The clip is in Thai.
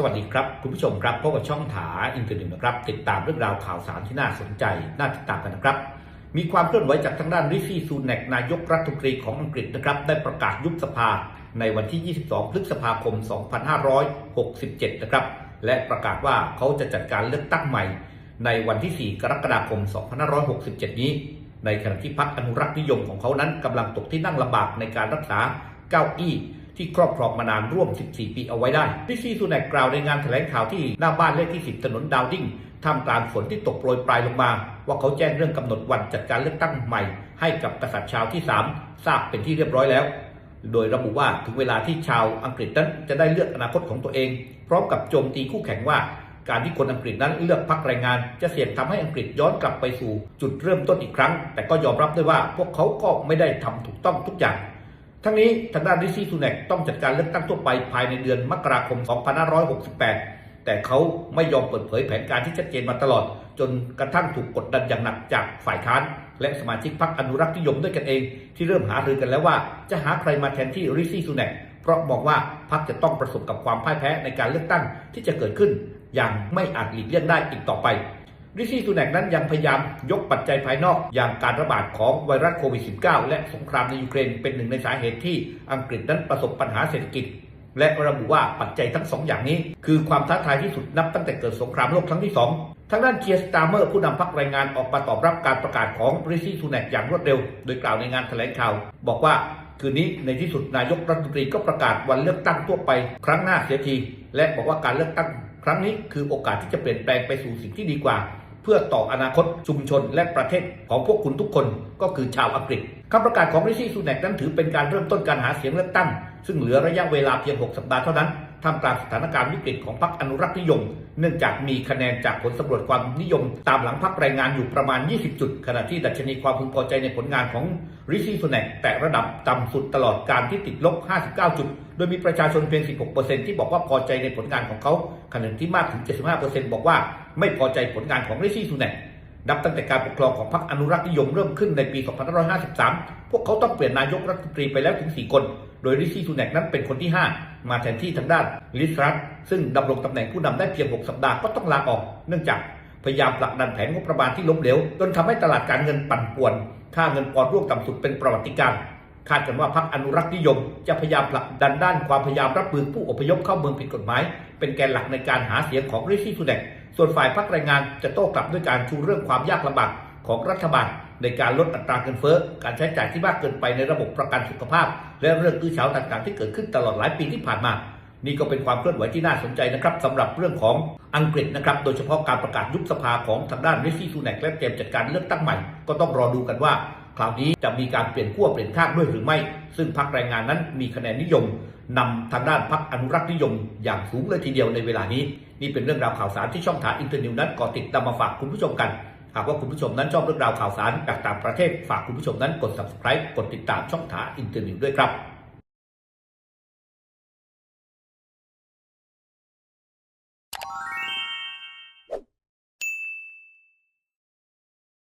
สวัสดีครับ คุณผู้ชมครับพบกับช่องถาอินเทอร์เน็ตนะครับ ติดตามเรื่องราวข่าวสารที่น่าสนใจ น่าติดตามกันนะครับ มีความเคลื่อนไหวจากทางด้านริชี่ซูแนกนายกรัฐมนตรีของอังกฤษนะครับ ได้ประกาศยุบสภาในวันที่ 22 พฤษภาคม 2567 นะครับ และประกาศว่าเขาจะจัดการเลือกตั้งใหม่ ในวันที่ 4 กรกฎาคม 2567 นี้ ในขณะที่พรรคอนุรักษ์นิยมของเขานั้นกำลังตกที่นั่งลำบากในการรักษาเก้าอี้ ที่ครอบครองมานานร่วม 14 ปีเอาไว้ได้ริชี่ซูแนกกล่าวในงานแถลงข่าวที่หน้าบ้านเลขที่ 10 ถนนดาวดิ้งท่ามกลางฝนที่ตกโปรยปลายลงมา ว่าเขาแจ้งเรื่องกำหนดวันจัดการเลือกตั้งใหม่ ให้กับกษัตริย์ชาวที่ 3 ทราบเป็นที่เรียบร้อยแล้ว โดยระบุว่าถึงเวลาที่ชาวอังกฤษนั้นจะได้เลือกอนาคตของตัวเอง พร้อมกับโจมตีคู่แข่งว่าการที่คนอังกฤษนั้นเลือกพรรคแรงงาน จะเสี่ยงทำให้อังกฤษย้อนกลับไปสู่จุดเริ่มต้นอีกครั้ง แต่ก็ยอมรับด้วยว่าพวกเขาก็ไม่ได้ทำถูกต้องทุกอย่าง ทั้งนี้ทางด้านริชี่ซูแนกต้องจัดการเลือกตั้งทั่วไปภายในเดือนมกราคม 2568 แต่เขาไม่ยอมเปิดเผยแผนการที่ชัดเจนมาตลอด จนกระทั่งถูกกดดันอย่างหนักจากฝ่ายค้าน และสมาชิกพรรคอนุรักษ์นิยมด้วยกันเอง ที่เริ่มหารือกันแล้วว่าจะหาใครมาแทนที่ริชี่ซูแนกเพราะมองว่าพรรคจะต้องประสบกับความพ่ายแพ้ในการเลือกตั้งที่จะเกิดขึ้น อย่างไม่อาจหลีกเลี่ยงได้อีกต่อไป ริชี่ซูแนกนั้นยังพยายามยกปัจจัยภายนอกอย่างการระบาดของไวรัสโควิด -19 และสงครามในยูเครนเป็นหนึ่งในสาเหตุที่อังกฤษนั้นประสบปัญหาเศรษฐกิจ และระบุว่าปัจจัยทั้งสองอย่างนี้ คือความท้าทายที่สุดนับตั้งแต่เกิดสงครามโลกครั้งที่สองทางด้านเคียร์สตาร์เมอร์ผู้นำพรรคแรงงานออกมาตอบรับการประกาศของริชี่ซูแนกอย่างรวดเร็ว โดยกล่าวในงานแถลงข่าว บอกว่าคืนนี้ในที่สุดนายกรัฐมนตรีก็ประกาศวันเลือกตั้งทั่วไป ครั้งหน้าเสียที และบอกว่าการเลือกตั้ง ครั้งนี้คือโอกาสที่จะเปลี่ยนแปลงไปสู่สิ่งที่ดีกว่า เพื่อต่ออนาคตชุมชนและประเทศของพวกคุณทุกคนก็คือชาวอังกฤษคำประกาศของริชี่ซูแนกนั้นถือเป็นการเริ่มต้นการหาเสียงเลือกตั้ง ซึ่งเหลือระยะเวลาเพียง 6 สัปดาห์เท่านั้น ท่ามกลางสถานการณ์วิกฤตของพรรคอนุรักษ์นิยม เนื่องจากมีคะแนนจากผลสำรวจความนิยม ตามหลังพรรคแรงงานอยู่ประมาณ 20 จุด ขณะที่ดัชนีความพึงพอใจในผลงานของริชี่ซูแนกแต่ระดับต่ำสุดตลอดการที่ติดลบ 59 จุด โดยมีประชาชนเพียง 16%ที่บอกว่าพอใจในผลงานของเขาขณะที่มากถึง 75%บอกว่าไม่พอใจผลงานของริชี่ซูแนกนับตั้งแต่การปกครองของพรรคอนุรักษ์นิยมเริ่มขึ้นในปี 2553 พวกเขาต้องเปลี่ยนนายกรัฐมนตรีไปแล้วถึง 4 คน โดยริชี่ซูแนกนั้นเป็นคนที่ 5 มาแทนที่ทางด้านลิสรัตซึ่งดำรงตำแหน่งผู้นำได้เพียง 6 สัปดาห์ก็ต้องลาออก เนื่องจากพยายามผลักดันแผนงบประมาณที่ล้มเหลวจนทำให้ตลาดการเงินปั่นป่วน ค่าเงินปอนด์ร่วงต่ำสุดเป็นประวัติการณ์คาดกันว่าพรรคอนุรักษ์นิยม จะพยายามผลักดันด้านความพยายามรับมือผู้อพยพเข้าเมืองผิดกฎหมาย เป็นแกนหลักในการหาเสียงของริชี่ซูแนกส่วนฝ่ายพรรคแรงงานจะโต้กลับด้วยการชูเรื่องความยากลำบากของรัฐบาล ในการลดอัตราเงินเฟ้อ การใช้จ่ายที่มากเกินไปในระบบประกันสุขภาพ และเรื่องอื้อฉาวต่างๆ ที่เกิดขึ้นตลอดหลายปีที่ผ่านมา นี่ก็เป็นความเคลื่อนไหวที่น่าสนใจนะครับสำหรับเรื่องของอังกฤษนะครับ โดยเฉพาะการประกาศยุบสภาของทางด้านริชี่ซูแนกและเตรียมจัดการเลือกตั้งใหม่ ก็ต้องรอดูกันว่าคราวนี้จะมีการเปลี่ยนขั้วเปลี่ยนข้างด้วยหรือไม่ ซึ่งพรรคแรงงานนั้นมีคะแนนนิยมนำทางด้านพรรคอนุรักษ์นิยม อย่างสูงเลยทีเดียวในเวลานี้ นี่เป็นเรื่องราวข่าวสารที่ช่องทางอินเตอร์นิวนั้นก่อติดนำมาฝากคุณผู้ชมกัน หากว่าคุณผู้ชมนั้นชอบเรื่องราวข่าวสารจากต่างประเทศฝากคุณผู้ชมนั้นกด subscribe กดติดตามช่องทางอินเตอร์นิวด้วยครับ